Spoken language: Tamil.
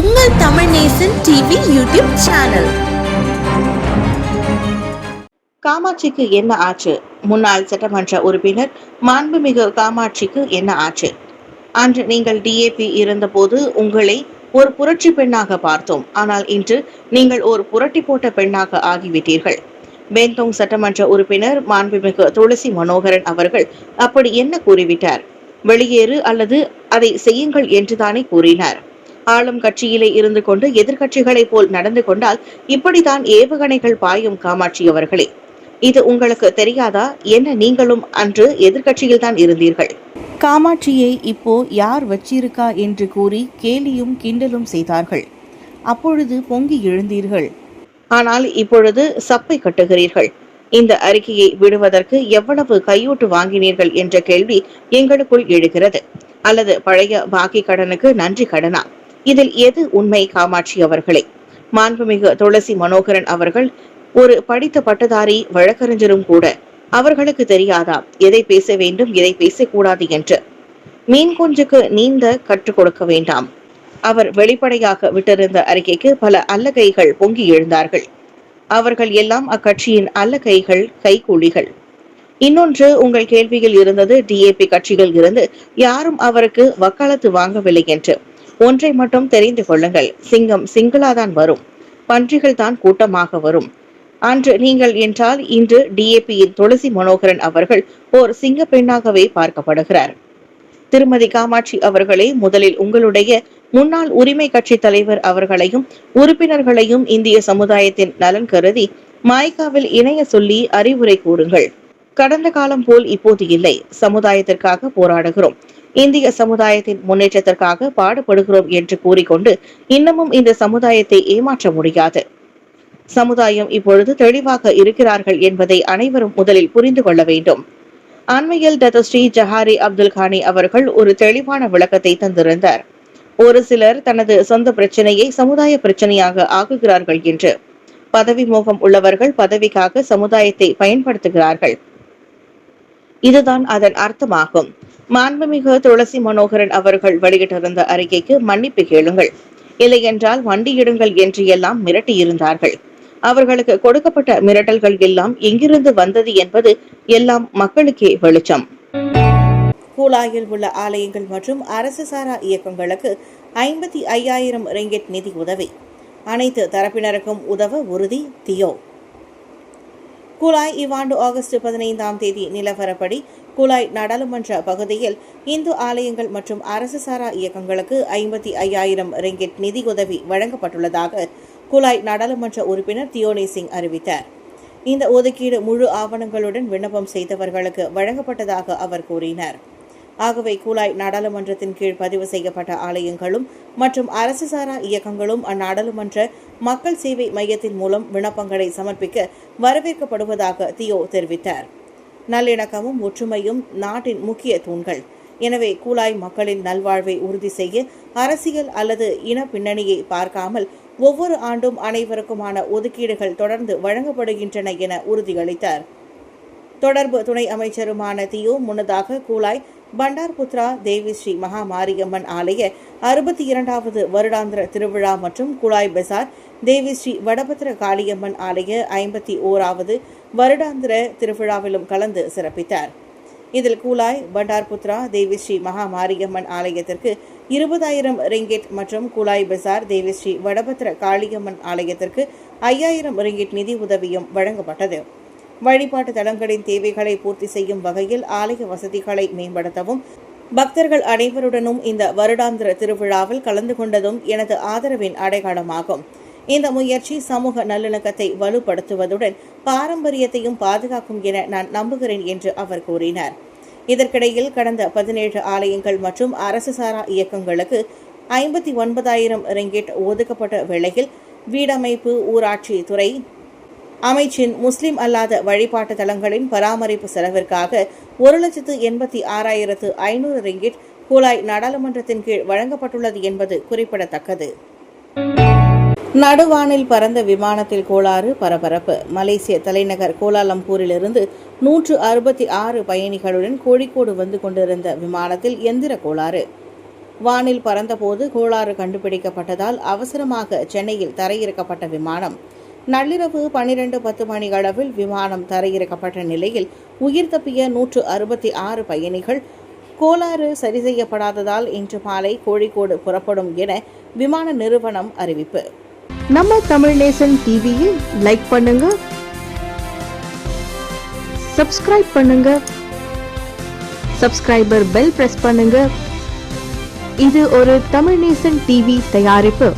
உங்கள் Tamil Nesan TV YouTube channel. காமாட்சிக்கு என்ன ஆச்சு? முன்னாள் சட்டமன்ற உறுப்பினர் மாண்புமிகு காமாட்சிக்கு என்ன ஆச்சு? அன்று நீங்கள் டிஏபி இருந்தபோது உங்களை ஒரு புரட்சி பெண்ணாக பார்த்தோம். ஆனால் இன்று நீங்கள் ஒரு புரட்டி போட்ட பெண்ணாக ஆகிவிட்டீர்கள். பேந்தோங் சட்டமன்ற உறுப்பினர் மாண்புமிகு துளசி மனோகரன் அவர்கள் அப்படி என்ன கூறிவிட்டார்? வெளியேறு அல்லது அதை செய்யுங்கள் என்றுதானே கூறினார். ஆளும் கட்சியிலே இருந்து கொண்டு எதிர்க்கட்சிகளைப் போல் நடந்து கொண்டால் இப்படித்தான் ஏவுகணைகள் பாயும் காமாட்சி அவர்களே. இது உங்களுக்கு தெரியாதா? என்ன நீங்களும் அன்று எதிர்க்கட்சியில் தான் இருந்தீர்கள். காமாட்சியை இப்போ யார் வச்சிருக்கா என்று கூறி கேலியும் கிண்டலும் செய்தார்கள். அப்பொழுது பொங்கி எழுந்தீர்கள். ஆனால் இப்பொழுது சப்பை கட்டுகிறீர்கள். இந்த அறிக்கையை விடுவதற்கு எவ்வளவு கையூட்டு வாங்கினீர்கள் என்ற கேள்வி எங்களுக்குள் எழுகிறது. அல்லது பழைய பாக்கி கடனுக்கு நன்றி கடனா? இதில் எது உண்மை காமாட்சி அவர்களே? மாண்புமிகு துளசி மனோகரன் அவர்கள் ஒரு படித்த பட்டதாரி வழக்கறிஞரும் கூட அவர்களுக்கு தெரியாதா? எதை பேச வேண்டும் எதை பேசக்கூடாது என்று. மீன் குஞ்சுக்கு நீந்த கற்றுக் கொடுக்க வேண்டாம். அவர் வெளிப்படையாக விட்டிருந்த அறிக்கைக்கு பல அல்லகைகள் பொங்கி எழுந்தார்கள். அவர்கள் எல்லாம் அக்கட்சியின் அல்லகைகள் கைகூலிகள். இன்னொன்று உங்கள் கேள்வியில் இருந்தது டிஏபி கட்சிகள் இருந்து யாரும் அவருக்கு வக்காலத்து வாங்கவில்லை என்று. ஒன்றை மட்டும் தெரிந்து கொள்ளுங்கள். சிங்கம் சிங்கிளாதான் வரும். பன்றிகள் தான் கூட்டமாக வரும். அன்று நீங்கள் என்றால் இன்று டிஏபியின் துளசி மனோகரன் அவர்கள் ஓர் சிங்க பெண்ணாகவே பார்க்கப்படுகிறார். திருமதி காமாட்சி அவர்களே முதலில் உங்களுடைய முன்னாள் உரிமை கட்சி தலைவர் அவர்களையும் உறுப்பினர்களையும் இந்திய சமுதாயத்தின் நலன் கருதி மாய்காவில் இணைய சொல்லி அறிவுரை கூறுங்கள். கடந்த காலம் போல் இப்போது இல்லை. சமுதாயத்திற்காக போராடுகிறோம். இந்திய சமுதாயத்தின் முன்னேற்றத்திற்காக பாடுபடுகிறோம் என்று கூறிக்கொண்டு இன்னமும் இந்த சமுதாயத்தை ஏமாற்ற முடியாது. சமுதாயம் இப்பொழுது தெளிவாக இருக்கிறார்கள் என்பதை அனைவரும் முதலில் புரிந்து கொள்ள வேண்டும். அண்மையில் டத்தஸ்ரீ ஜஹாரி அப்துல் கானி அவர்கள் ஒரு தெளிவான விளக்கத்தை தந்திருந்தார். ஒரு சிலர் தனது சொந்த பிரச்சனையை சமுதாய பிரச்சனையாக ஆக்குகிறார்கள் என்று. பதவி மோகம் உள்ளவர்கள் பதவிக்காக சமுதாயத்தை பயன்படுத்துகிறார்கள். இதுதான் அதன் அர்த்தமாகும். மாண்புமிகு துளசி மனோகரன் அவர்கள் வெளியிட்டிருந்த அறிக்கைக்கு மன்னிப்பு கேளுங்கள். இல்லையென்றால் வண்டியிடுங்கள் என்று எல்லாம் மிரட்டியிருந்தார்கள். அவர்களுக்கு கொடுக்கப்பட்ட மிரட்டல்கள் எல்லாம் எங்கிருந்து வந்தது என்பது எல்லாம் மக்களுக்கே வெளிச்சம். கூலாயில் உள்ள ஆலயங்கள் மற்றும் அரசு சாரா இயக்கங்களுக்கு ஐம்பத்தி ஐயாயிரம் ரெங்கெட் நிதி உதவி. அனைத்து தரப்பினருக்கும் உதவ உறுதி தியோ. குழாய் இவ்வாண்டு ஆகஸ்ட் பதினைந்தாம் தேதி நிலவரப்படி குலாய் நாடாளுமன்ற பகுதியில் இந்து ஆலயங்கள் மற்றும் அரசு சாரா இயக்கங்களுக்கு ஐம்பத்தி ஐயாயிரம் ரிங்கெட் நிதியுதவி வழங்கப்பட்டுள்ளதாக குலாய் நாடாளுமன்ற உறுப்பினர் தியோனி சிங் அறிவித்தார். இந்த ஒதுக்கீடு முழு ஆவணங்களுடன் விண்ணப்பம் செய்தவர்களுக்கு வழங்கப்பட்டதாக அவர் கூறினார். ஆகவே கூலாய் நாடாளுமன்றத்தின் கீழ் பதிவு செய்யப்பட்ட ஆலயங்களும் மற்றும் அரசு சாரா இயக்கங்களும் அந்நாடாளுமன்ற மக்கள் சேவை மையத்தின் மூலம் விண்ணப்பங்களை சமர்ப்பிக்க வரவேற்கப்படுவதாக தியோ தெரிவித்தார். நல்லிணக்கமும் ஒற்றுமையும் நாட்டின் முக்கிய தூண்கள். எனவே கூலாய் மக்களின் நல்வாழ்வை உறுதி செய்ய அரசியல் அல்லது இன பின்னணியை பார்க்காமல் ஒவ்வொரு ஆண்டும் அனைவருக்குமான ஒதுக்கீடுகள் தொடர்ந்து வழங்கப்படுகின்றன என உறுதியளித்தார். தொடர்பு துணை அமைச்சருமான தியோ முன்னதாக கூலாய் பண்டார்புத்ரா தேவி ஸ்ரீ மகா மாரியம்மன் ஆலய அறுபத்தி இரண்டாவது வருடாந்திர திருவிழா மற்றும் குழாய் பெசார் தேவி ஸ்ரீ வடபத்திர காளியம்மன் ஆலய ஐம்பத்தி ஓராவது வருடாந்திர திருவிழாவிலும் கலந்து சிறப்பித்தார். இதில் கூலாய் பண்டார்புத்ரா தேவி ஸ்ரீ மகா மாரியம்மன் ஆலயத்திற்கு இருபதாயிரம் ரிங்கெட் மற்றும் கூலாய் பெசார் தேவி ஸ்ரீ வடபத்திர காளியம்மன் ஆலயத்திற்கு ஐயாயிரம் ரிங்கெட் நிதி உதவியும் வழங்கப்பட்டது. வழிபாட்டு தலங்களின் தேவைகளை பூர்த்தி செய்யும் வகையில் ஆலய வசதிகளை மேம்படுத்தவும் பக்தர்கள் அனைவருடனும் இந்த வருடாந்திர திருவிழாவில் கலந்து கொண்டதும் எனது ஆதரவின் அடையாளமாகும். இந்த முயற்சி சமூக நல்லிணக்கத்தை வலுப்படுத்துவதுடன் பாரம்பரியத்தையும் பாதுகாக்கும் என நான் நம்புகிறேன் என்று அவர் கூறினார். இதற்கிடையில் கடந்த பதினேழு ஆலயங்கள் மற்றும் அரசு சாரா இயக்கங்களுக்கு ஐம்பத்தி ஒன்பதாயிரம் ரிங்கிட் ஒதுக்கப்பட்ட வேளையில் வீடமைப்பு ஊராட்சி துறை அமைச்சின் முஸ்லிம் அல்லாத வழிபாட்டு தலங்களின் பராமரிப்பு செலவிற்காக ஒரு லட்சத்து எண்பத்தி ஆறாயிரத்து ஐநூறு ரிங்கிட் குழாய் நாடாளுமன்றத்தின் கீழ் வழங்கப்பட்டுள்ளது என்பது குறிப்பிடத்தக்கது. நடுவானில் பறந்த விமானத்தில் கோளாறு பரபரப்பு. மலேசிய தலைநகர் கோலாலம்பூரிலிருந்து நூற்று அறுபத்தி ஆறு பயணிகளுடன் கோழிக்கோடு வந்து கொண்டிருந்த விமானத்தில் எந்திர கோளாறு. வானில் பறந்தபோது கோளாறு கண்டுபிடிக்கப்பட்டதால் அவசரமாக சென்னையில் தரையிறக்கப்பட்ட விமானம். நள்ளிரவு பனிரெண்டு பத்து மணி அளவில் விமானம் தரையிறக்கப்பட்ட நிலையில் உயிர் தப்பிய நூற்று அறுபத்தி ஆறு பயணிகள் கோளாறு சரி செய்யப்படாததால் இன்று மாலை கோழிக்கோடு புறப்படும் என விமான நிறுவனம் அறிவிப்பு. நம்ம தமிழ் நேசன் டிவியை லைக் பண்ணுங்க சப்ஸ்கிரைப் பண்ணுங்க சப்ஸ்கிரைபர் பெல் பிரஸ் பண்ணுங்க. இது ஒரு தமிழ் நேசன் டிவி தயாரிப்பு.